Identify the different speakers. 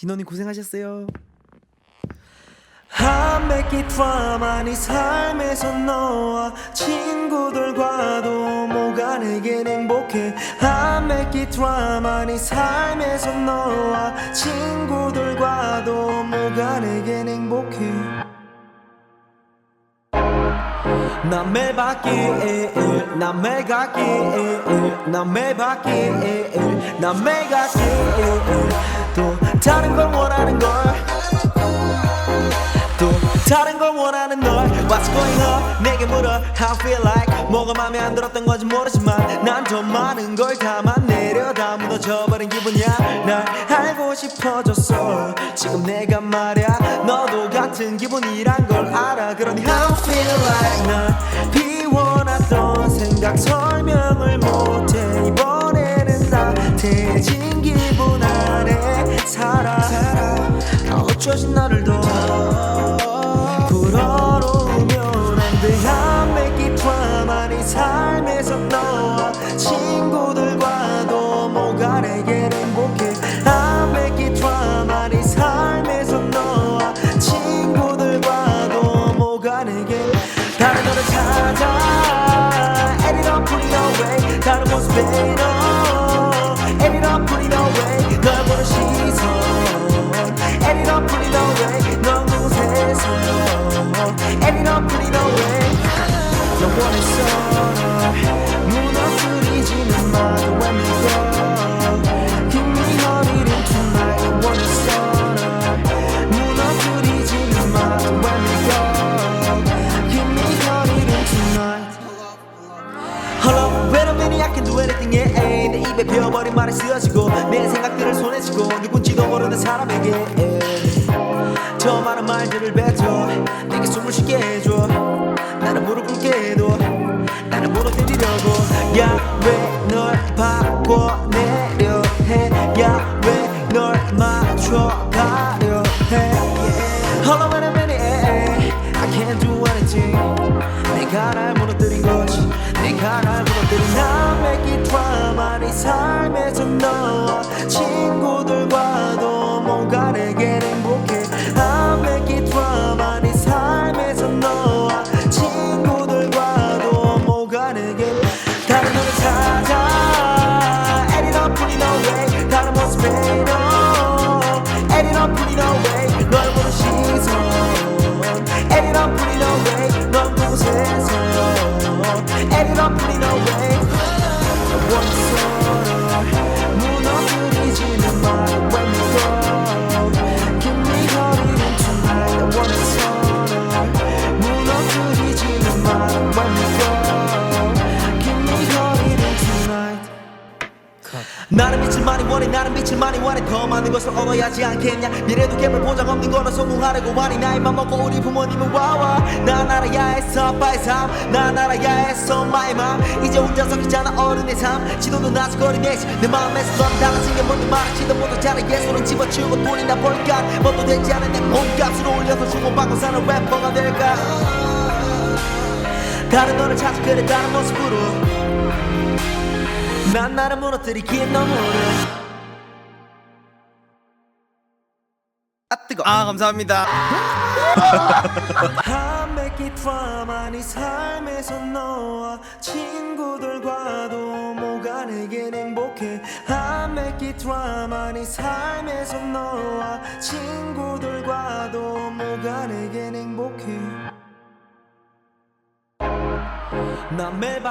Speaker 1: 희노님 고생하셨어요. It drama 네 삶에서 너와 친구들과도 뭐가 내겐 행복해. it drama 네 삶에서 너와 친구들과도 뭐가 내겐 행복해. 남의 바퀴에 남의 가기에 남의 바퀴에 남의 가기에 또 다른 걸 원하는 걸. 또 다른 걸 원하는 널 What's going on? 내게 물어. How I feel like 뭐가 맘에 안 들었던 건지 모르지만 난 더 많은 걸 담아내려 다 무너져버린 기분이야. 날 알고 싶어졌어. 지금 내가 말야 너도 같은 기분이란 걸 알아. 그러니 How I feel like 난 비워놨던 생각 설명을 어쩌지 나를 더 불어놓으면 안돼. make it drama 네 삶에서 너와 친구들과도 뭐가 내겐 행복해. make it drama 네 삶에서 너와 친구들과도 뭐가 내겐 다른 너를 찾아. Put it away. 다른 모습에 너 Edit up put it away 영원했어 널 무너뜨리지는 마 let me go Give me in tonight 영원했어 널 무너뜨리지는 마 let me go Give me in tonight Hello, wait a minute, I can do anything, yeah. 내 입에 피어버린 말이 쓰여지고 내 생각들을 손에 쥐고 누군지도 모르는 사람에게 yeah. 저 많은 말들을 뱉어 쉬게 해줘. 나는 무릎 꿇게 해도 나는 무너뜨리려고. 야왜널 바꿔내려 해 야 왜널 맞춰가려 해? Yeah. Hold on wait a minute I can't do anything. 내가 날 무너뜨린 거지. 내가 날 무너뜨린. 나 make it drama 네 삶에서 너와 나는 빛을 많이 원해 나는 빛을 많이 원해. 더 많은 것을 얻어야지 않겠냐? 미래도 개발 보장 없는 거는 성공하려고 하니 나이만 먹고 우리 부모님은 와와. 난 알아야 했어 아빠의 삶난 알아야 했어 마의 맘 이제 혼자 섞이잖아 어른의 삶. 지도는 나스거리네 내 마음에서 넌 달라진 게 뭔지 말하지도 못하잖아 예술은 집어치우고 돈이나 벌까? 뭣도 되지 않은 내 몸값을 올려서 주고받고 사는 래퍼가 될까 다른 너를 찾아 그래 다른 모습으로. 난 나를 무너뜨리긴 너무를 아 뜨거
Speaker 2: 아 감사합니다.
Speaker 1: It drama 네 삶에서 너와 친구들과도 뭐가 내겐 행복해? it drama 네 삶에서 너와 친구들과도 뭐가 내겐 행복해 남의 바